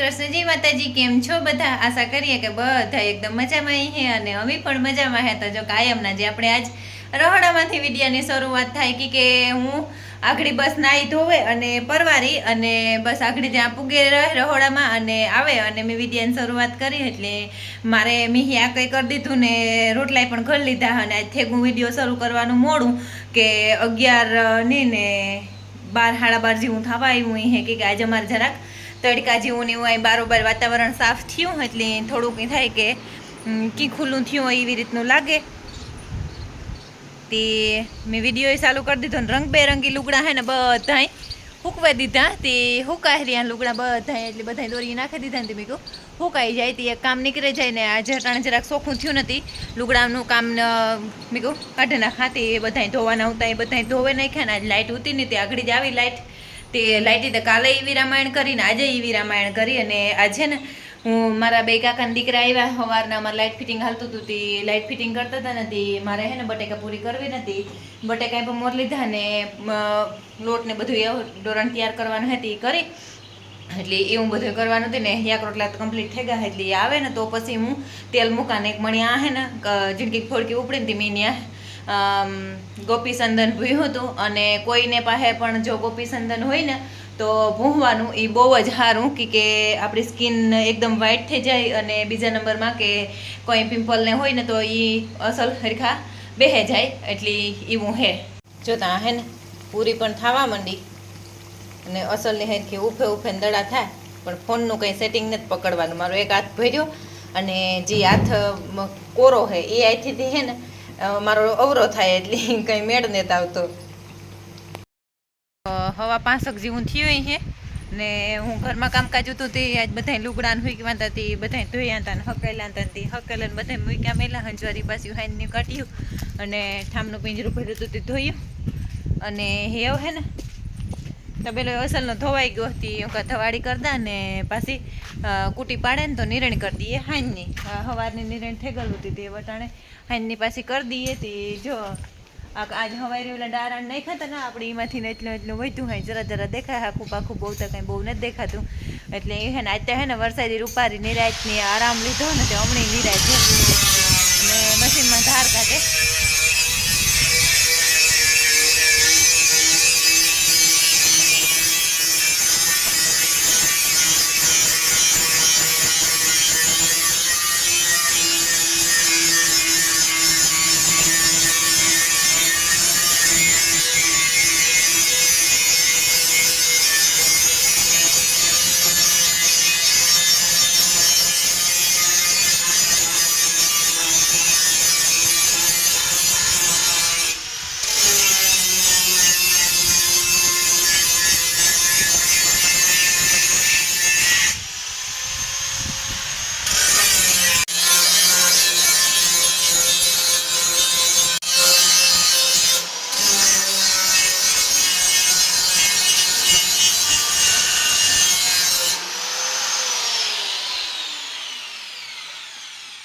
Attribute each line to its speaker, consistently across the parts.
Speaker 1: કૃષ્ણ જય માતાજી કેમ છો બધા? આશા કરીએ કે બધા એકદમ મજામાં હે અને અમે પણ મજામાં હે. તો જો કાયમના જે આપણે આજ રહોડામાંથી વિડિયાની શરૂઆત થાય કે કે હું આગળી બસ નાહી ધોવે અને પરવારી અને બસ આખડી ત્યાં પૂગે રહે રહોડામાં અને આવે અને મેં વિડિયાની શરૂઆત કરી એટલે મારે મિહી આ કંઈ કરી દીધું ને રોટલાય પણ ઘર લીધા અને આજથી હું વીડિયો શરૂ કરવાનું મોડું કે અગિયાર નહીં ને બાર, સાડા બાર જેવું થવા આવ્યું અહીં કે આજે અમારે જરાક તડકા જેવું ને એવું અહીં બારોબાર વાતાવરણ સાફ થયું એટલે થોડુંક થાય કે કી ખુલ્લું થયું હોય એવી રીતનું લાગે. તે મેં વીડિયો ચાલુ કરી દીધો ને રંગબેરંગી લુગડા હે ને બધાય હુકવા દીધા. તે હુકાય રહ્યા લુગડા બધા એટલે બધા દોરી નાખી દીધા ને તે મેં કહું હુકાઈ જાય તે કામ નીકળે જાય ને આજે અટાણે જરાક સોખું થયું નથી. લુગડાનું કામ મેં કહ્યું કાઢી નાખા તે બધા ધોવાના હતા એ બધા ધોવે નાખ્યા ને આજ લાઇટ ઉતી ને તે આગળ જ આવી લાઇટ તે લાઇટે તો કાલે એવી રામાયણ કરીને, આજે એવી રામાયણ કરી અને આજે ને, હું મારા બે કાકાના દીકરા આવ્યા સવારના મારે લાઇટ ફિટિંગ હાલતું હતું, તે લાઇટ ફિટિંગ કરતા હતા નથી મારે હે ને બટેકા પૂરી કરવી નથી બટેકા પણ મોર લીધા ને લોટ ને બધું ડોરણ તૈયાર કરવાનું હતી કરી. એટલે એવું બધું કરવાનું હતું ને, યાક રોટલા કમ્પ્લીટ થઈ ગયા, એટલે આવે ને, તો પછી હું તેલ મૂકાને, એક મણી આ હે ને, ક- જિંદગી ફોડકી ઉપડીને, તે મેં ત્યાં અમ, ગોપી સંદન ભૂયું હતું અને કોઈને પાસે પણ જો ગોપીસંદન હોય ને તો ભૂંવાનું એ બહુ જ સારું કે આપણી સ્કિન એકદમ વ્હાઈટ થઈ જાય અને બીજા નંબરમાં કે કોઈ પિમ્પલને હોય ને તો એ અસલ હરખા બેહે જાય એટલે એવું હે. જોતા હે ને પૂરી પણ થવા માંડી અને અસલની હરખી ઉફે ઉફે દડા થાય પણ ફોનનું કંઈ સેટિંગ નથી પકડવાનું. મારો એક હાથ ભર્યો અને જે હાથ કોરો હે એ અહીંથી હે ને મારો અવરો થાય એટલે કંઈ મેળ નથી આવતો. હવા પાંસક જેવું થયું છે ને હું ઘરમાં કામકાજ હતું તે આજ બધા લુગડા ને હુકવા હતા તે બધા ધોયા હતા ને હકેલા હતા તે હકેલા બધા મૂક્યા મેલા હંજવારી પાછી હાઈને કાઢ્યું અને ઠામનું પિંજરું ભર્યું હતું તે ધોયું. અને હેવ હે ને. તબેલો અસલનો ધોવાઈ ગયો હતી એવું ધવાડી કરતા ને પાછી કૂટી પાડે ને તો નિરણ કરી દઈએ હાંજની. હવારની નિરણ થઈ ગયેલું હતી તે વટાણે. હાંજની પાછી કરી દઈએ તે, જો આજ હવાઈ ઓલા ડારાણ નહીં ખાતા ને આપણે, એમાંથી એટલું એટલું વધ્યું હોય જરા જરા દેખાય, આખું પાખું બહુ તો કંઈ બહુ નથી દેખાતું. એટલે એ હે ને, આજે હે ને વરસાદી રૂપારી નિરાયતની આરામ લીધો ને તે હમણાં નિરાય ને મશીનમાં ધાર કાઢે.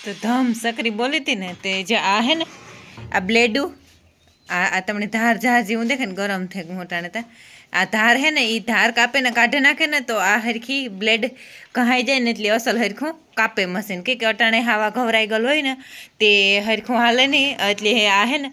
Speaker 1: તો ધમ સકરી બોલી હતી ને તે જે આ હે ને, આ બ્લેડું, આ તમને ધાર ધાર જેવું દેખે ને ગરમ થઈ મોટાને તા. આ ધાર હે ને એ ધાર કાપે ને, કાઢી નાખે ને, તો આ હરખી બ્લેડ કહાઈ જાય ને, એટલે અસલ હરખું કાપે મશીન. કે અટાણે હાવા ઘવરાઈ ગયેલું હોય ને, તે હરખું હાલે નહીં, એટલે આ હે ને,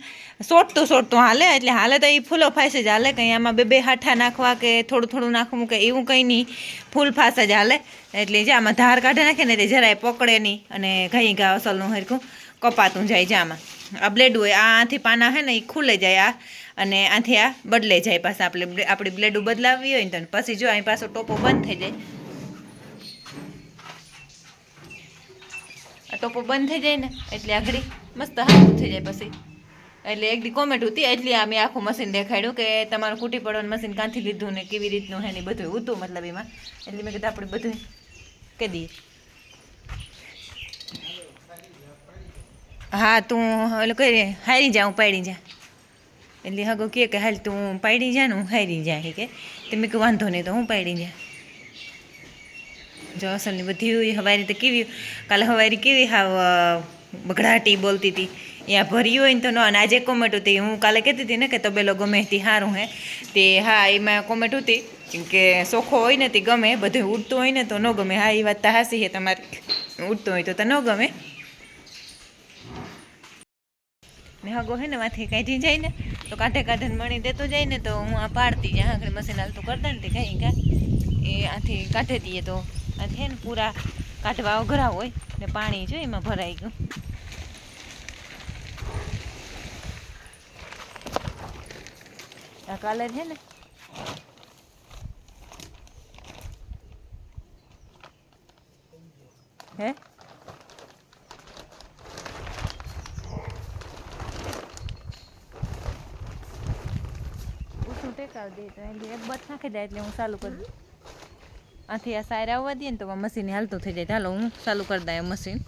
Speaker 1: સોટતું સોટતું હાલે, એટલે હાલે તો એ ફૂલો ફાંસે જ હાલે, કંઈ આમાં બે બે હાઠા નાખવા કે થોડું થોડું નાખવું કે એવું કંઈ નહીં, ફૂલ ફાંસે જ હાલે. એટલે જે આમાં ધાર કાઢી નાખે ને, તે જરાય પકડે નહીં, અને ઘઈ ઘા અસલનું હરખું કપાતું જાય જામાં આ બ્લેડ હોય આથી પાના હે ને એ ખુલે જાય, આ અને આથી આ બદલાઈ જાય પાછા આપણે આપણી બ્લેડું બદલાવી હોય ને તો પછી જો અહીં પાછો ટોપો બંધ થઈ જાય. આ ટોપો બંધ થઈ જાય ને, એટલે આઘડી મસ્ત હાથું થઈ જાય પછી. એટલે એક દી કોમેન્ટ હતી એટલે આ મેં આખું મશીન દેખાડ્યું કે તમારું કૂટી પડવાનું મશીન ક્યાંથી લીધું ને કેવી રીતનું હે ને બધું હતું મતલબ એમાં. એટલે મેં કીધું આપણે બધું કહી દઈએ. હા, તું એટલે કઈ હારી જા, હું પાડી જા. એટલે હગો કે હાલ તું પાડી જા ને હું હારી જાય કે. તે મેં કહ્યું વાંધો નહીં તો હું પાડી જા. જો અસલની બધી હવારી તો કેવી કાલે હવારી કેવી અ, બગડાટી બોલતી હતી ત્યાં ભર્યું હોય ને તો ન અને આજે કોમેન્ટ હતી હું કાલે કહેતી હતી ને કે તબેલો ગમે તે સારું હે. તે હા એમાં કોમેન્ટ હતી કે સોખો હોય ને તે ગમે બધું ઉડતું હોય ને તો ન ગમે. હા એ વાત તો હાસી છે તમારી. ઉડતું હોય તો તો ન ગમે. ને હગો હે ને માથી કાઢી જાય ને. તો કાંઠે કાંઠે મણી દેતો જાય ને તો હું આ પાડતી જ્યાં આગળ મશીન હાલતું કરતા ને તે કાંઈ કા. એ આથી કાઢે દઈએ તો. આથી ને પૂરા કાઢવા અઘરા હોય ને પાણી જો એમાં ભરાઈ ગયું. આ કલર છે ને. હે? ઉઠું ટેકાવી દે તો એક બટ નાખી જાય એટલે હું ચાલુ કરી દઉં. આથી આ સાયરા આવવા દઈએ ને તો મશીન હાલતું થઈ જાય. ચાલો હું ચાલુ કરી દઉં મશીન.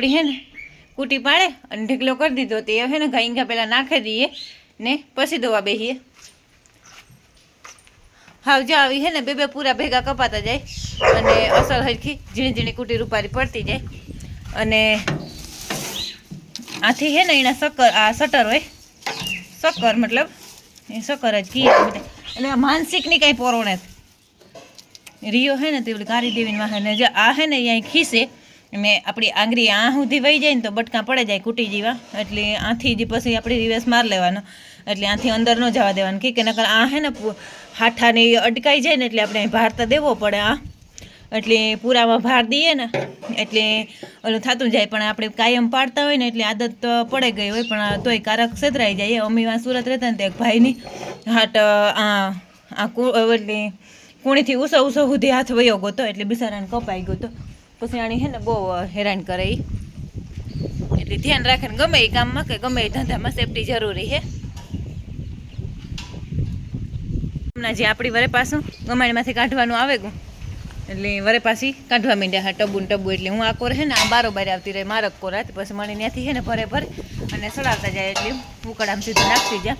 Speaker 1: આપણી હે ને, કૂટી પાડે અને ઢીકલો કરી દીધો. તે હે ને ગાઈંગા પહેલાં નાખી દઈએ ને પછી દોવા બેહીએ. હાવ જો આવી હે ને, બે બે પૂરા ભેગા કપાતા જાય અને અસર હરખી ઝીણી ઝીણી કૂટી રૂપારી પડતી જાય. અને આથી હે ને એના શક્કર આ શટર હોય. શક્કર મતલબ એ શક્કર જ કીએ આ માનસિકની કાંઈ પોરો નથી રિયો હે ને, તે ઓલી કારી દેવીની વાહે જે આ હે ને અહીંયા ખીસે. ને આપણી આંગળી આ સુધી વહી જાય ને તો બટકા પડે જાય કૂટી જેવા. એટલે આથી જ પછી આપણે રિવેસ માર લેવાનો. એટલે આથી અંદર ન જવા દેવાનું. કે નકર આ હે ને હાઠાને અટકાઈ જાય ને એટલે આપણે ભાર તો દેવો પડે આ એટલે પૂરામાં ભાર દઈએ ને, એટલે ઓલું થતું જાય. પણ આપણે કાયમ પાડતા હોય ને એટલે આદત પડે ગઈ હોય, પણ તોય કારક સેતરાઈ જાય. અમી વાં સુરત રહેતા ને તો એક ભાઈની હાટ આ આ એટલે કુણીથી ઉસો ઉસો સુધી હાથ વયો ગયો હતો એટલે બિસારાને કપાઈ ગયો તો. પછી આણી હે ને બહુ હેરાન કરે એ એટલે ધ્યાન રાખે ને ગમે એ કામમાં કે ગમે એ ધંધામાં સેફટી જરૂરી છે. હમણાં જે આપણી વરે પાછું ગમાણીમાંથી કાઢવાનું આવે ગયું. એટલે વરે પાછી કાઢવા માંડ્યા હા ટબુ ટબુ. એટલે હું આ કોર ને આ બારોબાર આવતી રહે, મારક કોરાત પછી મને ત્યાંથી હે ને ભરે ભરે અને સડાવતા જાય એટલે ઉકળામ સીધું નાખતી જા.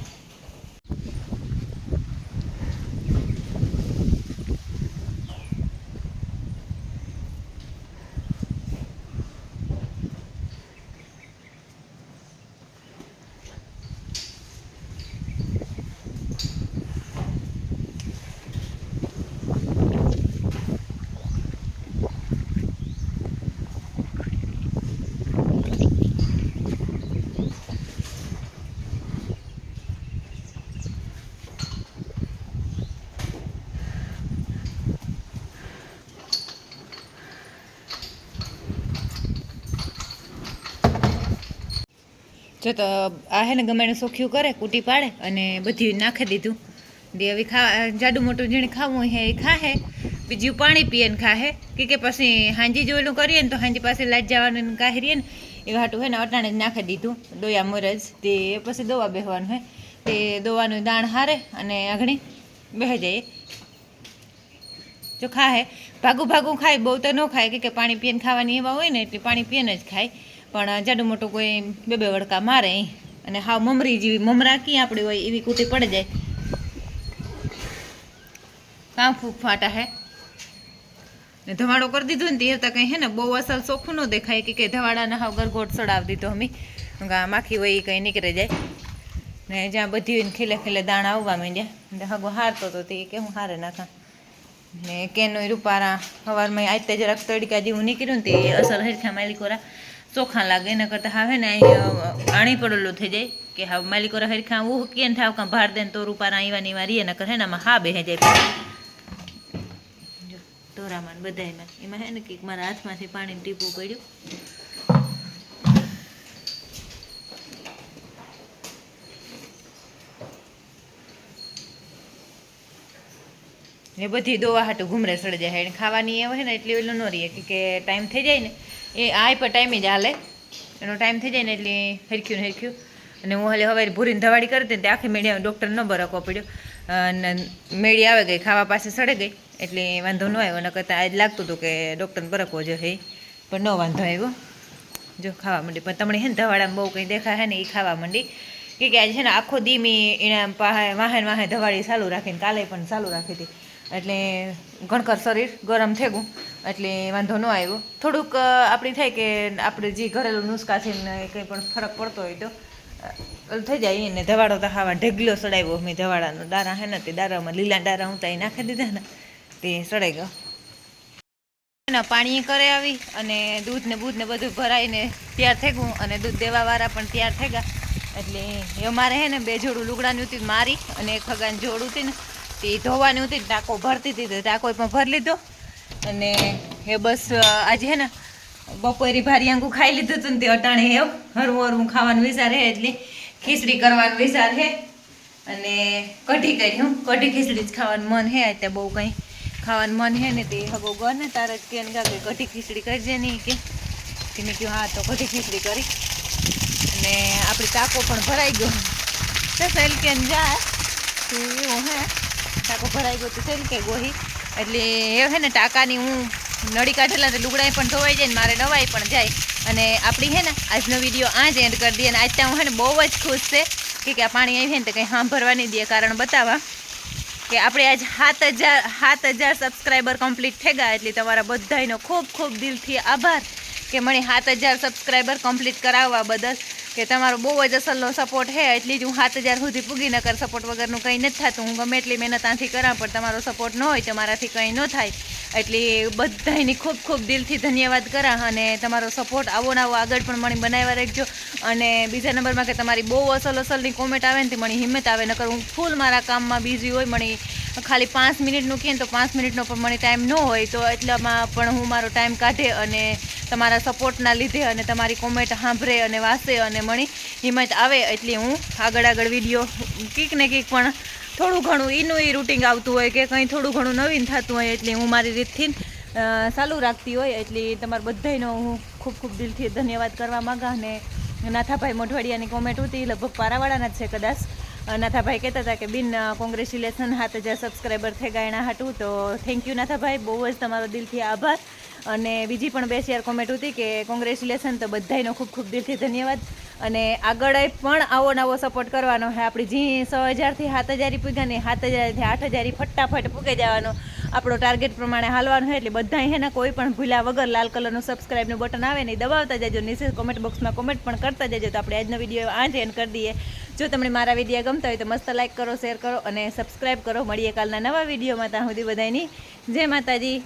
Speaker 1: જો તો આ હે ને ગમે એને સોખ્યું કરે, કૂટી પાડે અને બધી નાખી દીધું. દે હવે ખા જાડું મોટું જેણે ખાવું હે એ ખાહે, બીજું પાણી પીએ ને ખાહે. કે કે પછી હાંજી જોયેલું કરીએ ને તો હાંજી પાસે લાજ જવાનું કાંઈ રહીએ ને, એ હાટું હે ને અટાણે જ નાખી દીધું, દોયા મરજ. તે પછી દવા બેહવાનું હે. તે દવાનું દાણ હારે અને આગળ બેહ જાય. જો ખાહે. ભાગું ભાગું ખાય, બહુ તો ન ખાય, કે કે પાણી પીને ખાવાની એવા હોય ને એટલે પાણી પીને જ ખાય. પણ જાડું મોટું કોઈ બે બે વડકા મારે અને હાવ મમરી જેવી મમરા કી આપણી હોય એવી કૂટી પડી જાય. કાં ફૂક ફાટા હે. ને ધવાડો કરી દીધો ને તે તો કંઈ હે ને, બહુ અસલ ચોખ્ખું ન દેખાય કે કંઈ ધવાડાને હાવ ગરગોટ સડાવી દીધો અમી. માખી હોય એ કંઈ નીકળી જાય. ને જ્યાં બધી હોય ખીલે ખીલે દાણા આવવા માંડ્યા. હગો હારતો તો તે કે હું હારે નાખા. ને કેનો રૂપારા સવારમાં આતે જરાક તડકા જેવું નીકળ્યું ને તે અસર હરખા માલિકોરા. ચોખ્ખા લાગે એના કરતાં હવે ને આણી પડેલું થઈ જાય કે હા માલિકો હરખા ઉહ કે ને થાવ કાં ભાર દે તો રૂપારા આઈવા ની વારી એના કરે એનામાં હા બેહે જાય તોરામાં ને બધાયમાં. એમાં હે ને કે મારા હાથમાંથી પાણી ટીપું પડ્યું. ને બધી દોવા હાટું ઘૂમરે સડી જાય એને ખાવાની એ હોય ને એટલી ઓલું ન રહીએ કે ટાઈમ થઈ જાય ને. એ આ પર ટાઈમે જ હાલે. એનો ટાઈમ થઈ જાય ને એટલે હરખ્યું ને હરખ્યું. અને હું હાલે હવે ભૂરીને ધવાડી કરી ને તે આખી મેળી ડૉક્ટર ન બરકવો પડ્યો. અને મેળી આવે ગઈ, ખાવા પાસે સડે ગઈ. એટલે વાંધો ન આવ્યો ન કરતાં આજ લાગતું હતું કે ડૉક્ટરને બરકવો જોઈએ પણ ન વાંધો આવ્યો. જો ખાવા માંડી. પણ તમને હે ને ધવાડામાં બહુ કંઈ દેખાય ને એ ખાવા માંડી. કે આજે છે ને આખો દીમી એના પાસે વાહન વાહે ધવાડી ચાલુ રાખીને કાલે પણ ચાલુ રાખી હતી. એટલે ગણકર શરીર ગરમ થઈ ગયું. એટલે વાંધો ન આવ્યો. થોડુંક આપણી થાય કે આપણે જે ઘરેલું નુસ્ખા છે ને કંઈ પણ ફરક પડતો હોય તો થઈ જાય. એને ધવાડો તો ખાવા ઢગલો સડાવ્યો. મેં ધવાડાનો દારા હે ને, તે દારામાં લીલા દારા હું ત્યાં નાખી દીધા ને, તે સડાઈ ગયો. ના પાણી કરે આવી અને દૂધ ને બૂધ ને બધું ભરાઈને તૈયાર થઈ ગયું અને દૂધ દેવાવાળા પણ તૈયાર થઈ ગયા. એટલે એ મારે હે ને, બે જોડું લુગડાની હતી મારી અને એક ખગાન જોડું હતી ને તે ધોવાની હતી ટાંકો ભરતી હતી ટાંકો પણ ભરી લીધો. અને એ બસ આજે હે ને બપોરી ભારી આંગું ખાઈ લીધું હતું ને તે અટાણે હે હરવું હરવું ખાવાનું વિચાર હે એટલે ખીચડી કરવાનું વિચાર હે. અને કઢી કર્યું કઢી ખીચડી જ ખાવાનું મન હે, અત્યારે બહુ કંઈ ખાવાનું મન હે ને તે હગો ગો ને તારે જ કે કે કઢી ખીચડી કરજે નહીં કે. કે મેં કહ્યું હા, તો કઢી ખીચડી કરી. અને આપણી ટાંકો પણ ભરાઈ ગયો. તો સેલ કેન જાય એવું હે. ટાંકો ભરાઈ ગયો તો ને કે ગોહી. એટલે એ હે ને ટાંકાની હું નળી કાઢેલા લુગડાએ પણ ધોવાઈ જાય ને મારે નવાઈ પણ જાય. અને આપણી હે ને આજનો વીડિયો આ જ એન્ડ કરી દઈએ. અને આજ ત્યાં હું હે ને બહુ જ ખુશ છે કે કે આ પાણી આવી ને તો કંઈ સાંભળવા નહીં દે કારણ બતાવવા કે આપણે આજ સાત હજાર સાત હજાર સબસ્ક્રાઈબર કમ્પ્લીટ થઈ ગયા એટલે તમારા બધાનો ખૂબ ખૂબ દિલથી આભાર કે મને સાત હજાર સબસ્ક્રાઈબર કમ્પ્લીટ કરાવવા બદલ. કે તમારો બહુ જ અસલનો સપોર્ટ છે, એટલી જ હું સાત હજાર સુધી પૂગી ન કર સપોર્ટ વગરનું કંઈ નથી થતું. હું ગમે એટલી મહેનત આથી કરા પણ તમારો સપોર્ટ ન હોય તો મારાથી કંઈ ન થાય. એટલે બધાયની ખૂબ ખૂબ દિલથી ધન્યવાદ કરા અને તમારો સપોર્ટ આવો ને આવો આગળ પણ મને બનાવ્યા રાખજો. અને બીજા નંબરમાં કે તમારી બહુ અસલ અસલની કોમેન્ટ આવે ને તે મને હિંમત આવે, નકર હું ફૂલ મારા કામમાં બિઝી હોય, મને ખાલી પાંચ મિનિટનું કહે તો પાંચ મિનિટનો પણ મને ટાઈમ ન હોય તો એટલામાં પણ હું મારો ટાઈમ કાઢે અને તમારા સપોર્ટના લીધે અને તમારી કોમેન્ટ સાંભળે અને વાંચે અને મણી હિંમત આવે એટલે હું આગળ આગળ વીડિયો કંઈક ને કંઈક પણ થોડું ઘણું એનું એ રૂટિંગ આવતું હોય કે કંઈ થોડું ઘણું નવીન થતું હોય એટલે હું મારી રીતથી ચાલુ રાખતી હોય એટલે તમારા બધાયનો હું ખૂબ ખૂબ દિલથી ધન્યવાદ કરવા માંગા અને નાથાભાઈ મોઢવાડિયાની કોમેન્ટ હતી લગભગ પારાવાળાના જ છે કદાચ. નાથાભાઈ કહેતા હતા કે બિન કોંગ્રેચ્યુલેશન સાત હજાર સબસ્ક્રાઈબર થઈ ગયા એના હાટું, તો થેન્ક યુ નાથાભાઈ, બહુ જ તમારો દિલથી આભાર. અને બીજી પણ બે શેર કોમેન્ટ હતી કે કોંગ્રેચ્યુલેશન તો બધાયનો ખૂબ ખૂબ દિલથી ધન્યવાદ. અને આગળ પણ આવો નવો સપોર્ટ કરવાનો હે. આપણી જી સો હજારથી સાત હજારી પૂગ્યા ને સાત હજારથી આઠ હજારી ફટાફટ પૂગે જવાનો. આપણો ટાર્ગેટ પ્રમાણે હાલવાનું હોય એટલે બધા હે ને કોઈ પણ ભૂલ્યા વગર લાલ કલરનું સબસ્ક્રાઈબનું બટન આવે ને દબાવતા જજો નીચે કોમેન્ટ બોક્સમાં કોમેન્ટ પણ કરતા જજો તો આપણે આજનો વીડિયો આ જ એન્ડ કરી દઈએ. જો તમને મારા વીડિયો ગમતા હોય તો મસ્ત લાઈક કરો શેર કરો અને સબસ્ક્રાઈબ કરો. મળીએ કાલના નવા વિડીયોમાં ત્યાં સુધી બધાની જય માતાજી.